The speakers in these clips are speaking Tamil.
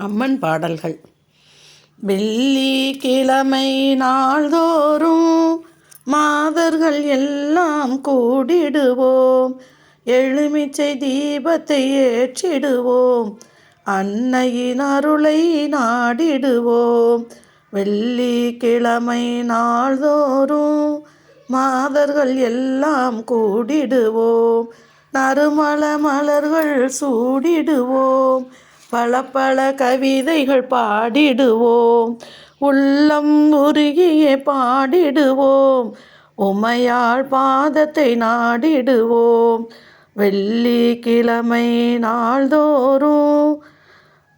அம்மன் பாடல்கள். வெள்ளி கிழமை நாள்தோறும் மாதர்கள் எல்லாம் கூடிடுவோம். எலுமிச்சை தீபத்தை ஏற்றிடுவோம். அன்னையின் அருளை நாடிடுவோம். வெள்ளி கிழமை நாள்தோறும் மாதர்கள் எல்லாம் கூடிடுவோம். நறுமல மலர்கள் சூடிடுவோம். பல பல கவிதைகள் பாடிடுவோம். உள்ளம் உருகியே பாடிடுவோம். உமையாள் பாதத்தை நாடிடுவோம். வெள்ளி கிழமை நாள்தோறும்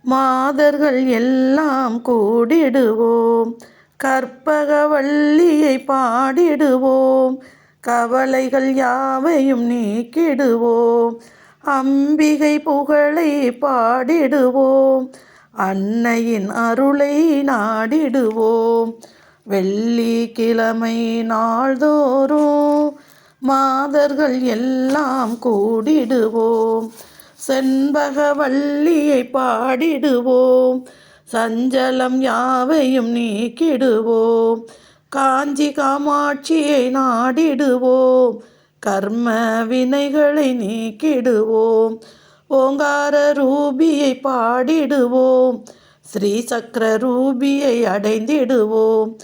மாதர்கள் எல்லாம் கூடிடுவோம். கற்பகவல்லியை பாடிடுவோம். கவலைகள் யாவையும் நீக்கிடுவோம். அம்பிகை புகழை பாடிடுவோம். அன்னையின் அருளை நாடிடுவோம். வெள்ளி கிழமை நாள்தோறும் மாதர்கள் எல்லாம் கூடிடுவோம். செண்பகவல்லியை பாடிடுவோம். சஞ்சலம் யாவையும் நீக்கிடுவோம். காஞ்சி காமாட்சியை நாடிடுவோம். கர்ம வினைகளை நீக்கிடுவோம். ஓங்கார ரூபியை பாடிடுவோம். ஸ்ரீ சக்கர ரூபியை அடைந்திடுவோம்.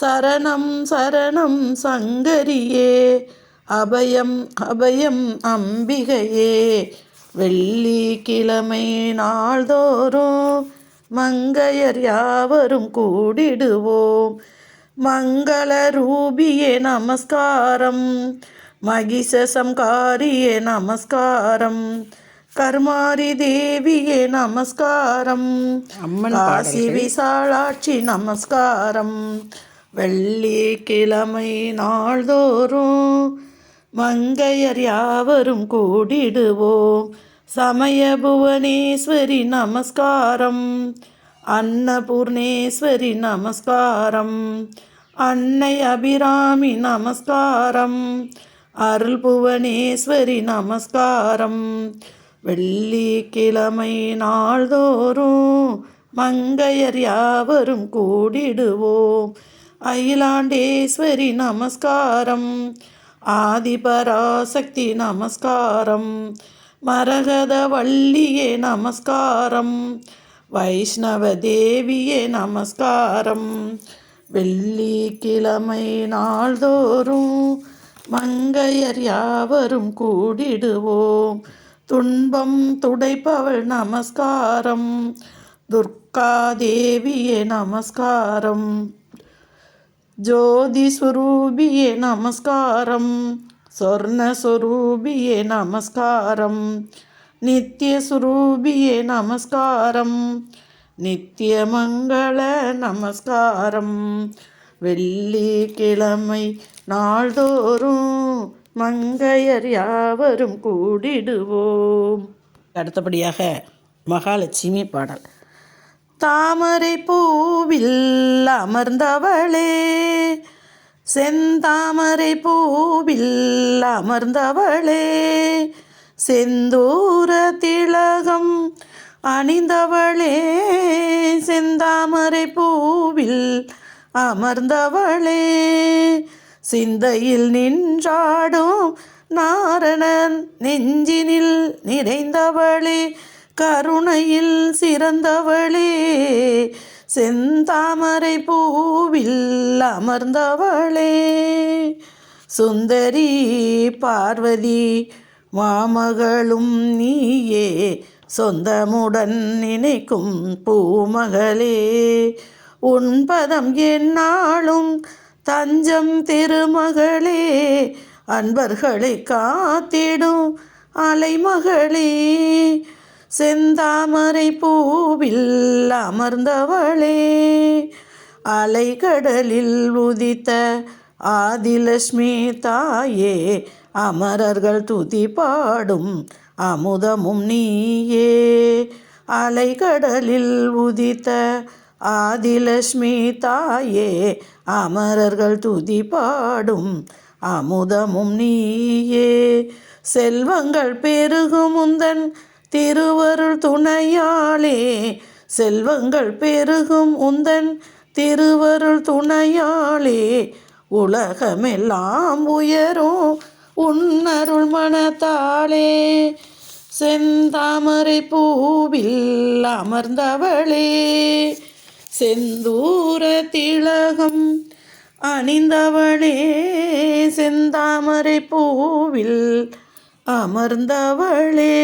சரணம் சரணம் சங்கரியே. அபயம் அபயம் அம்பிகையே. வெள்ளிக்கிழமை நாள்தோறும் மங்கையர் யாவரும் கூடிடுவோம். மங்கள ரூபியே நமஸ்காரம். மகிஷ சம்காரியே நமஸ்காரம். கர்மாரி தேவியே நமஸ்காரம். அம்மன் காசி விசாலாட்சி நமஸ்காரம். வெள்ளி கிழமை நாள்தோறும் மங்கையர் யாவரும் கூடிடுவோம். சமய புவனேஸ்வரி நமஸ்காரம். அன்னபூர்ணேஸ்வரி நமஸ்காரம். அன்னை அபிராமி நமஸ்காரம். அருள் புவனேஸ்வரி நமஸ்காரம் வெள்ளிக்கிழமை நாள்தோறும் மங்கையர் யாவரும் கூடிடுவோம். அயிலாண்டேஸ்வரி நமஸ்காரம். ஆதிபராசக்தி நமஸ்காரம். மரகத வள்ளியே நமஸ்காரம். வைஷ்ணவ தேவியே நமஸ்காரம். வெள்ளிக்கிழமை நாள்தோறும் மங்கையர் யாவரும் கூடிடுவோம். துன்பம் துடைப்பவள் நமஸ்காரம். துர்கா தேவியே நமஸ்காரம். ஜோதி சுரூபியே நமஸ்காரம். சொர்ணஸ்வரூபியே நமஸ்காரம். நித்யஸ்வரூபியே நமஸ்காரம். நித்தியமங்கள நமஸ்காரம். வெள்ளிக்கிழமை நாள்தோறும் மங்கையர் யாவரும் கூடிடுவோம். அடுத்தபடியாக மகாலட்சுமி பாடல். தாமரை பூவில் அமர்ந்தவளே செந்தாமரை பூவில் அமர்ந்தவளே செந்தூர திலகம் அணிந்தவளே செந்தாமரை பூ அமர்ந்தவளே சிந்தையில் நின்றாடும் நாரணன் நெஞ்சினில் நிறைந்தவளே கருணையில் சிறந்தவளே செந்தாமரை பூவில் அமர்ந்தவளே சுந்தரி பார்வதி மாமகளும் நீயே சொந்தமுடன் நினைக்கும் பூமகளே உன்பதம் என்னாலும் தஞ்சம் திருமகளே அன்பர்களை காத்திடும் அலைமகளே. செந்தாமரை பூவில் அமர்ந்தவளே அலைகடலில் உதித்த ஆதிலட்சுமி தாயே அமரர்கள் துதி பாடும் அமுதமும் நீயே. அலைகடலில் உதித்த ஆதிலட்சுமி தாயே அமரர்கள் துதி பாடும் அமுதமும் நீயே. செல்வங்கள் பெருகும் முந்தன் திருவருள் துணையாளே செல்வங்கள் பெருகும் உந்தன் திருவருள் துணையாளே. உலகமெல்லாம் உயரும் உன்னருள் மனத்தாளே செந்தாமரை பூவில் அமர்ந்தவளே. செந்தூர திலகம் அணிந்தவளே செந்தாமரை பூவில் அமர்ந்தவளே.